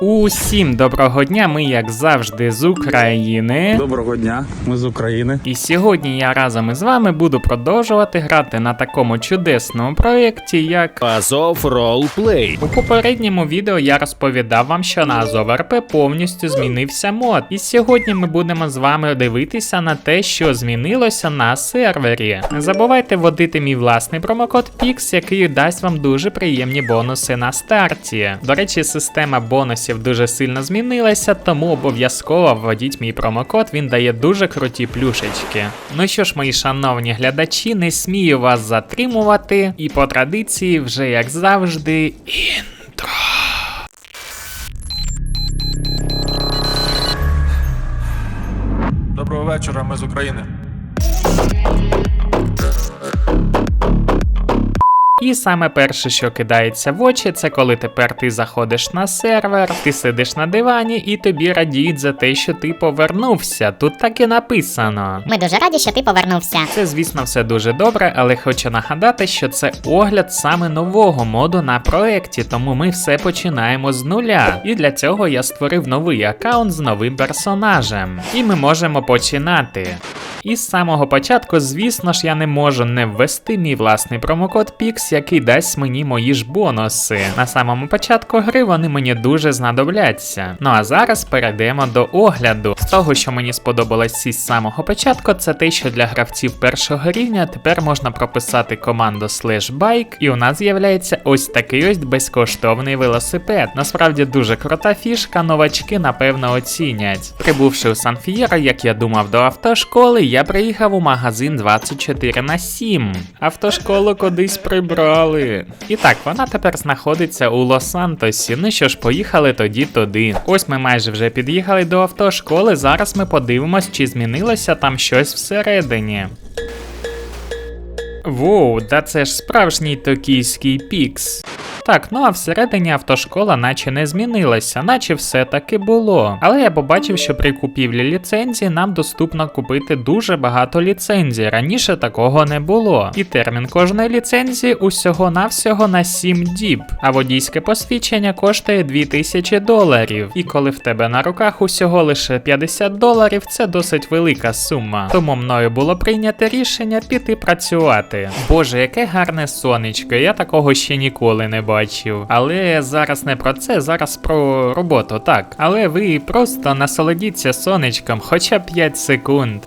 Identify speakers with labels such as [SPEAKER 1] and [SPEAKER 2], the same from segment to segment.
[SPEAKER 1] Усім доброго дня, ми як завжди з України.
[SPEAKER 2] Доброго дня, ми з України.
[SPEAKER 1] І сьогодні я разом із вами буду продовжувати грати на такому чудесному проєкті, як
[SPEAKER 3] Азов Roleplay.
[SPEAKER 1] у попередньому відео я розповідав вам, що на Azov RP повністю змінився мод. І сьогодні ми будемо з вами дивитися на те, що змінилося на сервері. Не забувайте вводити мій власний промокод PIX, який дасть вам дуже приємні бонуси на старті. До речі, система бонусів дуже сильно змінилася, тому обов'язково вводіть мій промокод, він дає дуже круті плюшечки. Ну що ж, мої шановні глядачі, не смію вас затримувати, і по традиції, вже як завжди, інтро.
[SPEAKER 4] Доброго вечора, ми з України.
[SPEAKER 1] І саме перше, що кидається в очі, це коли тепер ти заходиш на сервер, ти сидиш на дивані і тобі радіють за те, що ти повернувся. Тут так і написано.
[SPEAKER 5] Ми дуже раді, що ти повернувся.
[SPEAKER 1] Це, звісно, все дуже добре, але хочу нагадати, що це огляд саме нового моду на проєкті, тому ми все починаємо з нуля. І для цього я створив новий аккаунт з новим персонажем. І ми можемо починати. І з самого початку, звісно ж, я не можу не ввести мій власний промокод PIX, який дасть мені мої ж бонуси. На самому початку гри вони мені дуже знадобляться. Ну а зараз перейдемо до огляду. З того, що мені сподобалось із самого початку, це те, що для гравців першого рівня тепер можна прописати команду slash bike, і у нас з'являється ось такий ось безкоштовний велосипед. Насправді дуже крута фішка, новачки напевно оцінять. Прибувши у Сан-Фієро, як я думав, до автошколи, я приїхав у магазин 24 на 7. Автошколу кудись прибрали. І так, вона тепер знаходиться у Лос-Сантосі. Ну що ж, поїхали тоді туди. Ось ми майже вже під'їхали до автошколи. Зараз ми подивимось, чи змінилося там щось всередині. Воу, да це ж справжній токійський пікс. Так, ну а всередині автошкола наче не змінилася, наче все таки було. Але я побачив, що при купівлі ліцензії нам доступно купити дуже багато ліцензій. Раніше такого не було. І термін кожної ліцензії усього-навсього на 7 діб, а водійське посвідчення коштує 2000 доларів. І коли в тебе на руках усього лише 50 доларів, це досить велика сума. Тому мною було прийнято рішення піти працювати. Боже, яке гарне сонечко, я такого ще ніколи не бачив. Але зараз не про це, зараз про роботу, так. Але ви просто насолодіться сонечком хоча б 5 секунд.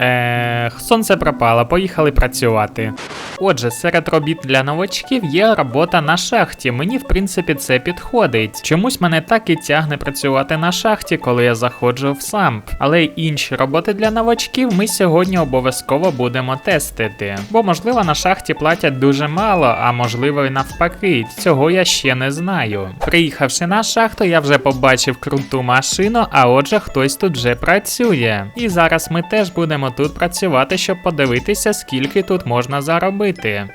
[SPEAKER 1] Ех, сонце пропало, поїхали працювати. Отже, серед робіт для новачків є робота на шахті. Мені, в принципі, це підходить. Чомусь мене так і тягне працювати на шахті, коли я заходжу в самп. Але й інші роботи для новачків ми сьогодні обов'язково будемо тестити. Бо, можливо, на шахті платять дуже мало, а можливо і навпаки. Цього я ще не знаю. Приїхавши на шахту, я вже побачив круту машину, а отже, хтось тут вже працює. І зараз ми теж будемо тут працювати, щоб подивитися, скільки тут можна заробити.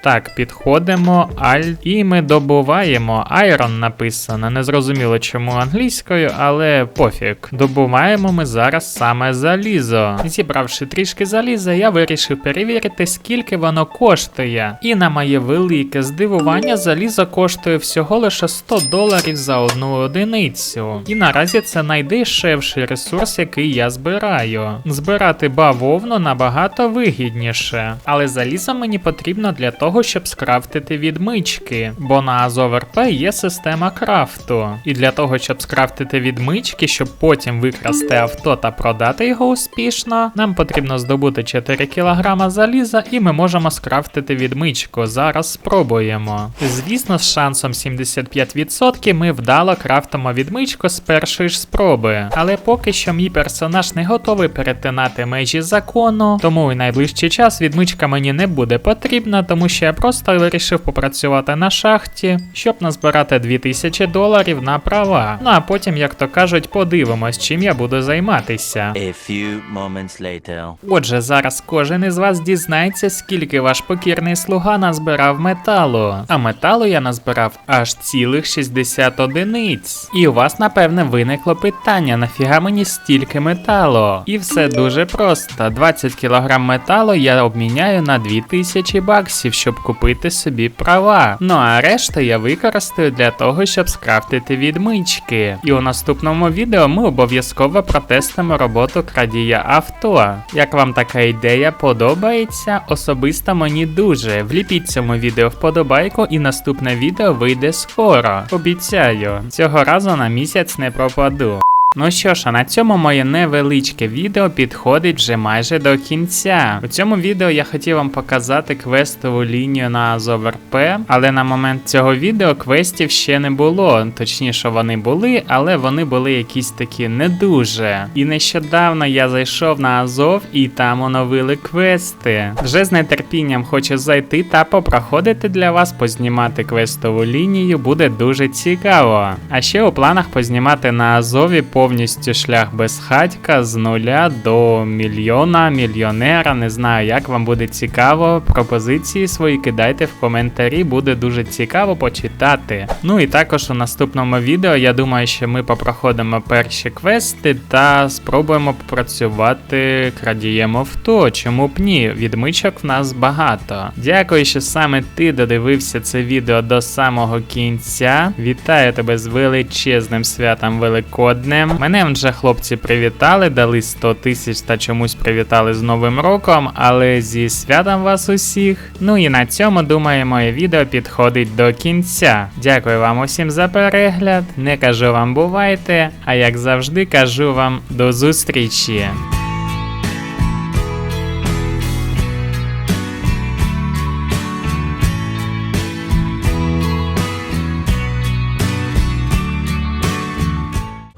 [SPEAKER 1] Так, підходимо, Alt, і ми добуваємо. Iron написано. Незрозуміло чому англійською, але пофіг. Добуваємо ми зараз саме залізо. Зібравши трішки заліза, я вирішив перевірити, скільки воно коштує. І на моє велике здивування, залізо коштує всього лише 100 доларів за одну одиницю. І наразі це найдешевший ресурс, який я збираю. Збирати бавовну набагато вигідніше, але залізо мені потрібно для того, щоб скрафтити відмички, бо на RP є система крафту. І для того, щоб скрафтити відмички, щоб потім викрасти авто та продати його успішно, нам потрібно здобути 4 кг заліза, і ми можемо скрафтити відмичку. Зараз спробуємо. Звісно, з шансом 75% ми вдало крафтимо відмичку з першої ж спроби. Але поки що мій персонаж не готовий перетинати межі закону, тому в найближчий час відмичка мені не буде потрібна, тому що я просто вирішив попрацювати на шахті, щоб назбирати 2000 доларів на права. Ну а потім, як то кажуть, подивимось, чим я буду займатися.
[SPEAKER 6] A few moments later.
[SPEAKER 1] Отже, зараз кожен із вас дізнається, скільки ваш покірний слуга назбирав металу. А металу я назбирав аж цілих 60 одиниць. І у вас, напевне, виникло питання, нафіга мені стільки металу? І все дуже просто: 20 кг металу я обміняю на 2000 баксів, щоб купити собі права. Ну а решту я використаю для того, щоб скрафтити відмички. І у наступному відео ми обов'язково протестимо роботу крадія авто. Як вам така ідея подобається? Особисто мені дуже. Вліпіть цьому відео вподобайку, і наступне відео вийде скоро. Обіцяю, цього разу на місяць не пропаду. Ну що ж, а на цьому моє невеличке відео підходить вже майже до кінця. У цьому відео я хотів вам показати квестову лінію на Азов РП, але на момент цього відео квестів ще не було. Точніше, вони були, але вони були якісь такі не дуже. І нещодавно я зайшов на Азов і там оновили квести. Вже з нетерпінням хочу зайти та попроходити для вас, познімати квестову лінію, буде дуже цікаво. А ще у планах познімати на Азові повністю шлях без хатька з нуля до мільйона, мільйонера. Не знаю, як вам буде цікаво. Пропозиції свої кидайте в коментарі, буде дуже цікаво почитати. Ну і також у наступному відео я думаю, що ми попроходимо перші квести та спробуємо попрацювати крадієм авто. Чому б ні? Відмичок в нас багато. Дякую, що саме ти додивився це відео до самого кінця. Вітаю тебе з величезним святом Великоднем. Мене вже хлопці привітали, дали 100 тисяч та чомусь привітали з Новим роком, але зі святом вас усіх. Ну і на цьому думаю, моє відео підходить до кінця. Дякую вам усім за перегляд. Не кажу вам бувайте, а як завжди кажу вам до зустрічі.